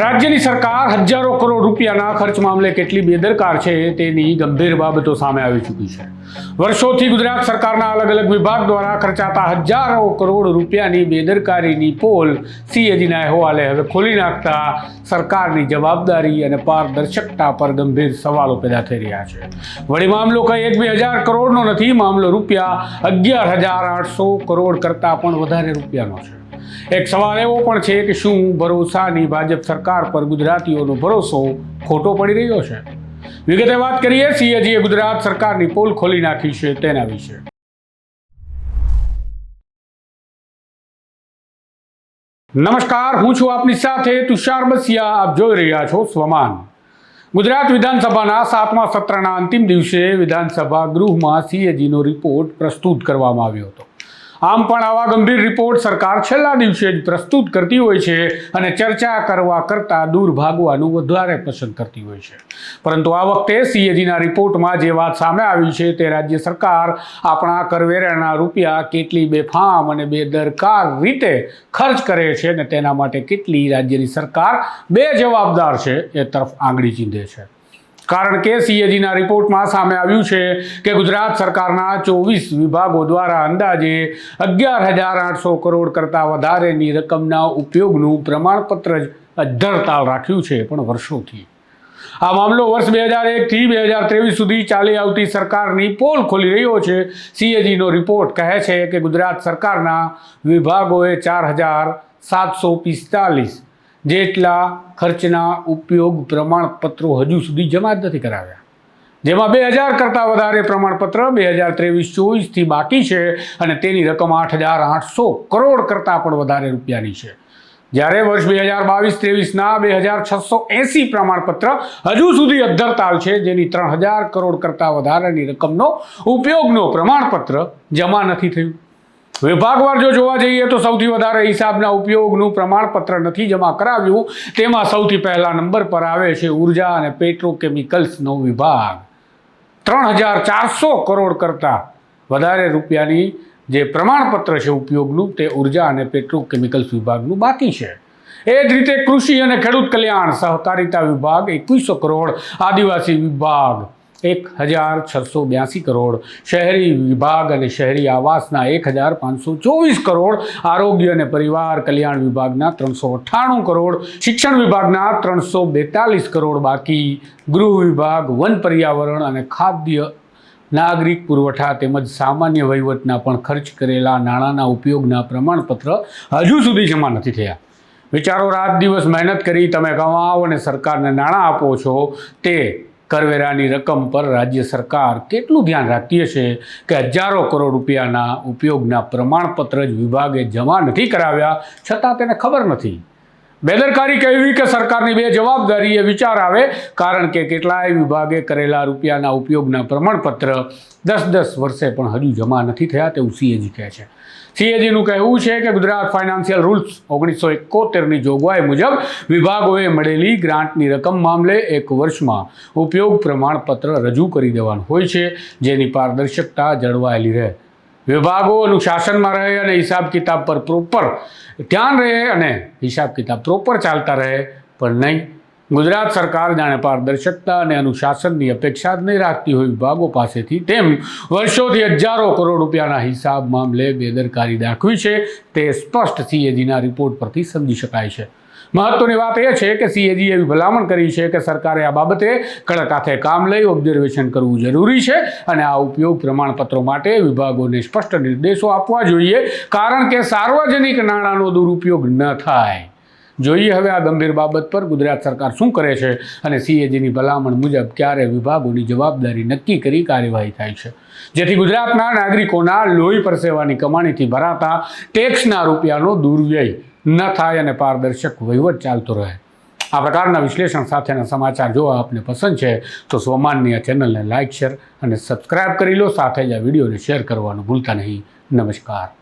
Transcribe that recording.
રાજ્યની સરકાર હજારો કરોડ રૂપિયાના ખર્ચ મામલે કેટલી બેદરકાર છે તેની ગંભીર બાબતો સામે આવી ચૂકી છે. વર્ષોથી ગુજરાત સરકારના અલગ અલગ વિભાગ દ્વારા ખર્ચાતા હજારો કરોડ રૂપિયાની બેદરકારીની પોલ સીએજીના અહેવાલે હવે ખોલી નાખતા સરકારની જવાબદારી અને પારદર્શકતા પર ગંભીર સવાલો પેદા થઈ રહ્યા છે. વળી મામલો કંઈ એક બે હજાર કરોડનો નથી, મામલો રૂપિયા અગિયાર હજાર આઠસો કરોડ કરતાં પણ વધારે રૂપિયાનો છે. એક સવાલ એવો પણ છે કે શું ભરોસાની ભાજપ સરકાર પર ગુજરાતીઓનો ભરોસો ખોટો પડી રહ્યો છે? વિગતે વાત કરીએ, સીએજીએ ગુજરાત સરકારની પોલ ખોલી નાખી છે તેના વિશે. નમસ્કાર, હું છું આપની સાથે તુષાર બસિયા. આપ જોઈ રહ્યા છો સ્વમાન. ગુજરાત વિધાનસભાના સાતમા સત્રના અંતિમ દિવસે વિધાનસભા ગૃહમાં સીએજીનો રિપોર્ટ પ્રસ્તુત કરવામાં આવ્યો હતો. આમ પણ આવા ગંભીર રિપોર્ટ સરકાર છેલ્લા દિવસે જ પ્રસ્તુત કરતી હોય છે અને ચર્ચા કરવા કરતાં દૂર ભાગવાનું વધારે પસંદ કરતી હોય છે. પરંતુ આ વખતે સીએજીના રિપોર્ટમાં જે વાત સામે આવી છે તે રાજ્ય સરકાર આપણા કરવેરાના રૂપિયા કેટલી બેફામ અને બેદરકાર રીતે ખર્ચ કરે છે અને તેના માટે કેટલી રાજ્યની સરકાર બે જવાબદાર છે એ તરફ આંગળી ચીંધે છે. કારણ કે સીએજીના રિપોર્ટમાં સામે આવ્યું છે કે ગુજરાત સરકારના ચોવીસ વિભાગો દ્વારા અંદાજે અગિયાર હજાર આઠસો કરોડ કરતાં વધારેની રકમના ઉપયોગનું પ્રમાણપત્ર જ અધ્ધરતાળ રાખ્યું છે પણ વર્ષોથી. આ મામલો વર્ષ બે હજાર એકથી બે હજાર ત્રેવીસ સુધી ચાલી આવતી સરકારની પોલ ખોલી રહ્યો છે. સીએજીનો રિપોર્ટ કહે છે કે ગુજરાત સરકારના વિભાગોએ ચાર હજાર સાતસો પિસ્તાલીસ જેટલા ખર્ચના ઉપયોગ પ્રમાણપત્રો હજુ સુધી જમા જ નથી કરાવ્યા. જેમાં બે હજાર કરતાં વધારે પ્રમાણપત્ર બે હજાર ત્રેવીસ ચોવીસથી બાકી છે અને તેની રકમ આઠ હજાર આઠસો કરોડ કરતાં પણ વધારે રૂપિયાની છે. જ્યારે વર્ષ બે હજાર બાવીસ ત્રેવીસના બે હજાર છસો એંસી પ્રમાણપત્ર હજુ સુધી અધ્ધરતાલ છે, જેની ત્રણ હજાર કરોડ કરતાં વધારાની રકમનો ઉપયોગનો પ્રમાણપત્ર જમા નથી થયું. વિભાગવાર જો જોવા જઈએ તો સૌથી વધારે હિસાબના ઉપયોગનું પ્રમાણપત્ર નથી જમા કરાવ્યું. તેમાં સૌથી પહેલા નંબર પર આવે છે ઊર્જા અને પેટ્રોકેમિકલ્સનો વિભાગ. ત્રણ હજાર ચારસો કરોડ કરતાં વધારે રૂપિયાની જે પ્રમાણપત્ર છે ઉપયોગનું તે ઊર્જા અને પેટ્રોકેમિકલ્સ વિભાગનું બાકી છે. એ જ રીતે કૃષિ અને ખેડૂત કલ્યાણ સહકારિતા વિભાગ એકવીસો કરોડ આદિવાસી વિભાગ એક હજાર છસો બ્યાસી કરોડ, શહેરી વિભાગ અને શહેરી આવાસના એક હજાર પાંચસો ચોવીસ કરોડ, આરોગ્ય અને પરિવાર કલ્યાણ વિભાગના ત્રણસો અઠ્ઠાણું કરોડ, શિક્ષણ વિભાગના ત્રણસો બેતાલીસ કરોડ, બાકી ગૃહ વિભાગ, વન પર્યાવરણ અને ખાદ્ય નાગરિક પુરવઠા તેમજ સામાન્ય વહીવટના પણ ખર્ચ કરેલા નાણાંના ઉપયોગના પ્રમાણપત્ર હજુ સુધી જમા નથી થયા. વિચારો, રાત દિવસ મહેનત કરી તમે કમાઓ અને સરકારને નાણાં આપો છો, તે કરવેરાની રકમ પર રાજ્ય સરકાર કેટલું ધ્યાન રાખતી હશે કે હજારો કરોડ રૂપિયાના ઉપયોગના પ્રમાણપત્ર જ વિભાગે જમા નથી કરાવ્યા, છતાં તેને ખબર નથી. બેદરકારી કહેવી કે સરકારની બે જવાબદારી એ વિચાર આવે, કારણ કે કેટલાય વિભાગે કરેલા રૂપિયાના ઉપયોગના પ્રમાણપત્ર દસ દસ વર્ષે પણ હજુ જમા નથી થયા તેવું સીએજી કહે છે. સીએજીનું કહેવું છે કે ગુજરાત ફાઇનાન્શિયલ રૂલ્સ ઓગણીસો એકોતેરની જોગવાઈ મુજબ વિભાગોએ મળેલી ગ્રાન્ટની રકમ મામલે એક વર્ષમાં ઉપયોગ પ્રમાણપત્ર રજૂ કરી દેવાનું હોય છે, જેની પારદર્શકતા જળવાયેલી રહે. વિભાગો અનુશાસનમાં રહે અને હિસાબ કિતાબ પર પ્રોપર ધ્યાન રહે અને હિસાબ કિતાબ પ્રોપર ચાલતા રહે, પણ નહીં. ગુજરાત સરકાર જાણે પારદર્શકતા અને અનુશાસનની અપેક્ષા જ નહીં રાખતી હોય વિભાગો પાસેથી, તેમ વર્ષોથી હજારો કરોડ રૂપિયાના હિસાબ મામલે બેદરકારી દાખવી છે. તે સ્પષ્ટ સીએજીના રિપોર્ટ પરથી સમજી શકાય છે. મહત્વની વાત એ છે કે સીએજી એવી ભલામણ કરી છે કે સરકારે આ બાબતે કડક હાથે કામ લઈ ઓબ્ઝર્વેશન કરવું જરૂરી છે અને આ ઉપયોગ પ્રમાણપત્રો માટે વિભાગોને સ્પષ્ટ નિર્દેશો આપવા જોઈએ, કારણ કે સાર્વજનિક નાણાંનો દુરુપયોગ ન થાય. જોઈએ હવે આ ગંભીર બાબત પર ગુજરાત સરકાર શું કરે છે અને સીએજીની ભલામણ મુજબ ક્યારે વિભાગોની જવાબદારી નક્કી કરી કાર્યવાહી થાય છે. જેથી ગુજરાતના નાગરિકોના લોહી પરસેવાની કમાણીથી ભરાતા ટેક્સના રૂપિયાનો દુર્વ્યય ન થાય અને પારદર્શક વહીવટ ચાલતો રહે. આ પ્રકારના વિશ્લેષણ સાથેના સમાચાર જોવા આપને પસંદ છે તો સ્વમાનની આ ચેનલને લાઇક શેર અને સબસ્ક્રાઇબ કરી લો. સાથે જ આ વિડીયોને શેર કરવાનું ભૂલતા નહીં. નમસ્કાર.